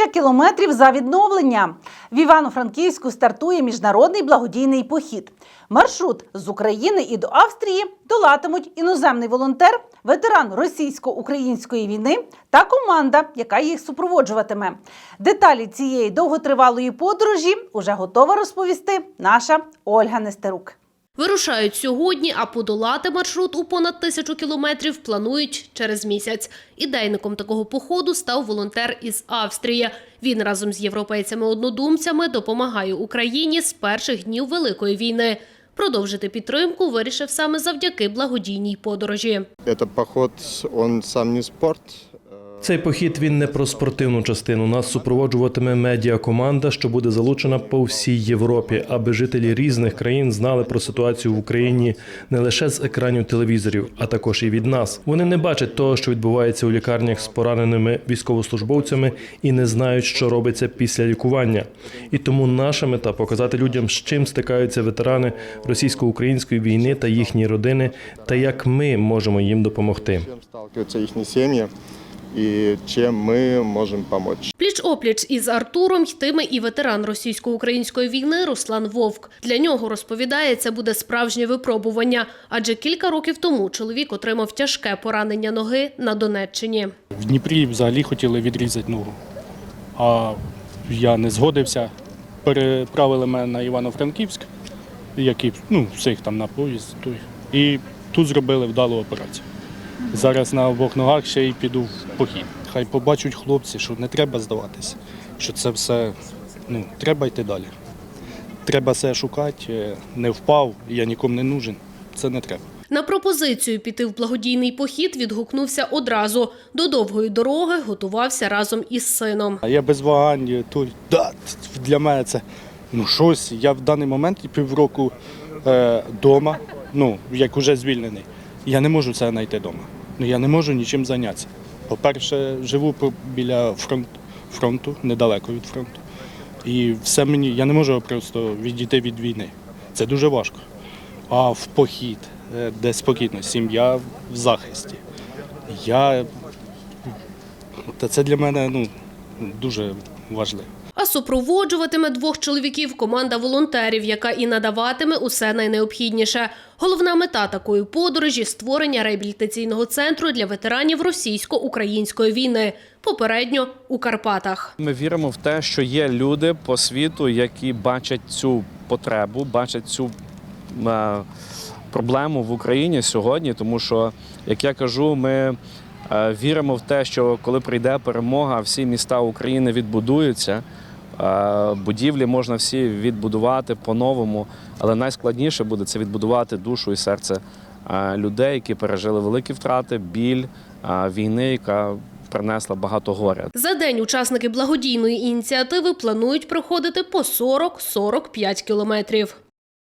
Тисяча кілометрів за відновлення. В Івано-Франківську стартує міжнародний благодійний похід. Маршрут з України і до Австрії долатимуть іноземний волонтер, ветеран російсько-української війни та команда, яка їх супроводжуватиме. Деталі цієї довготривалої подорожі уже готова розповісти наша Ольга Нестерук. Вирушають сьогодні, а подолати маршрут у понад тисячу кілометрів планують через місяць. Ідейником такого походу став волонтер із Австрії. Він разом з європейцями-однодумцями допомагає Україні з перших днів Великої війни. Продовжити підтримку вирішив саме завдяки благодійній подорожі. Это поход, он сам не спорт. Цей похід він не про спортивну частину. Нас супроводжуватиме медіакоманда, що буде залучена по всій Європі, аби жителі різних країн знали про ситуацію в Україні не лише з екранів телевізорів, а також і від нас. Вони не бачать того, що відбувається у лікарнях з пораненими військовослужбовцями, і не знають, що робиться після лікування. І тому наша мета показати людям, з чим стикаються ветерани російсько-української війни та їхні родини, та як ми можемо їм допомогти. С чем сталкиваются их семьи и чем помочь. Пліч-опліч із Артуром йтиме і ветеран російсько-української війни Руслан Вовк. Для нього розповідає, це буде справжнє випробування, адже кілька років тому чоловік отримав тяжке поранення ноги на Донеччині. В Дніпрі взагалі хотіли відрізати ногу, а я не згодився. Переправили мене на Івано-Франківськ, який ну, всіх там на поїзд. той. І тут зробили вдалу операцію. Зараз на обох ногах ще й піду в похід. Хай побачать хлопці, що не треба здаватися, що це все ну, треба йти далі. Треба все шукати, не впав, я нікому не нужен. Це не треба. На пропозицію піти в благодійний похід відгукнувся одразу. До довгої дороги готувався разом із сином. Я без вагань, то да, для мене це ну щось. Я в даний момент півроку вдома, ну як уже звільнений. Я не можу це знайти вдома. Ну я не можу нічим зайнятися. По-перше, живу біля фронт, фронту, недалеко від фронту. І все мені, я не можу просто відійти від війни. Це дуже важко. А в похід, е, де спокійно, сім'я в захисті. Я та це для мене ну, дуже важливо. Супроводжуватиме двох чоловіків команда волонтерів, яка і надаватиме усе найнеобхідніше. Головна мета такої подорожі створення реабілітаційного центру для ветеранів російсько-української війни, попередньо у Карпатах. Ми віримо в те, що є люди по світу, які бачать цю потребу, бачать цю е, проблему в Україні сьогодні. Тому що, як я кажу, ми е, віримо в те, що коли прийде перемога, всі міста України відбудуються. Е, Будівлі можна всі відбудувати по-новому, але найскладніше буде це відбудувати душу і серце е, людей, які пережили великі втрати, біль е, війни, яка принесла багато горя. За день учасники благодійної ініціативи планують проходити по 40-45 кілометрів.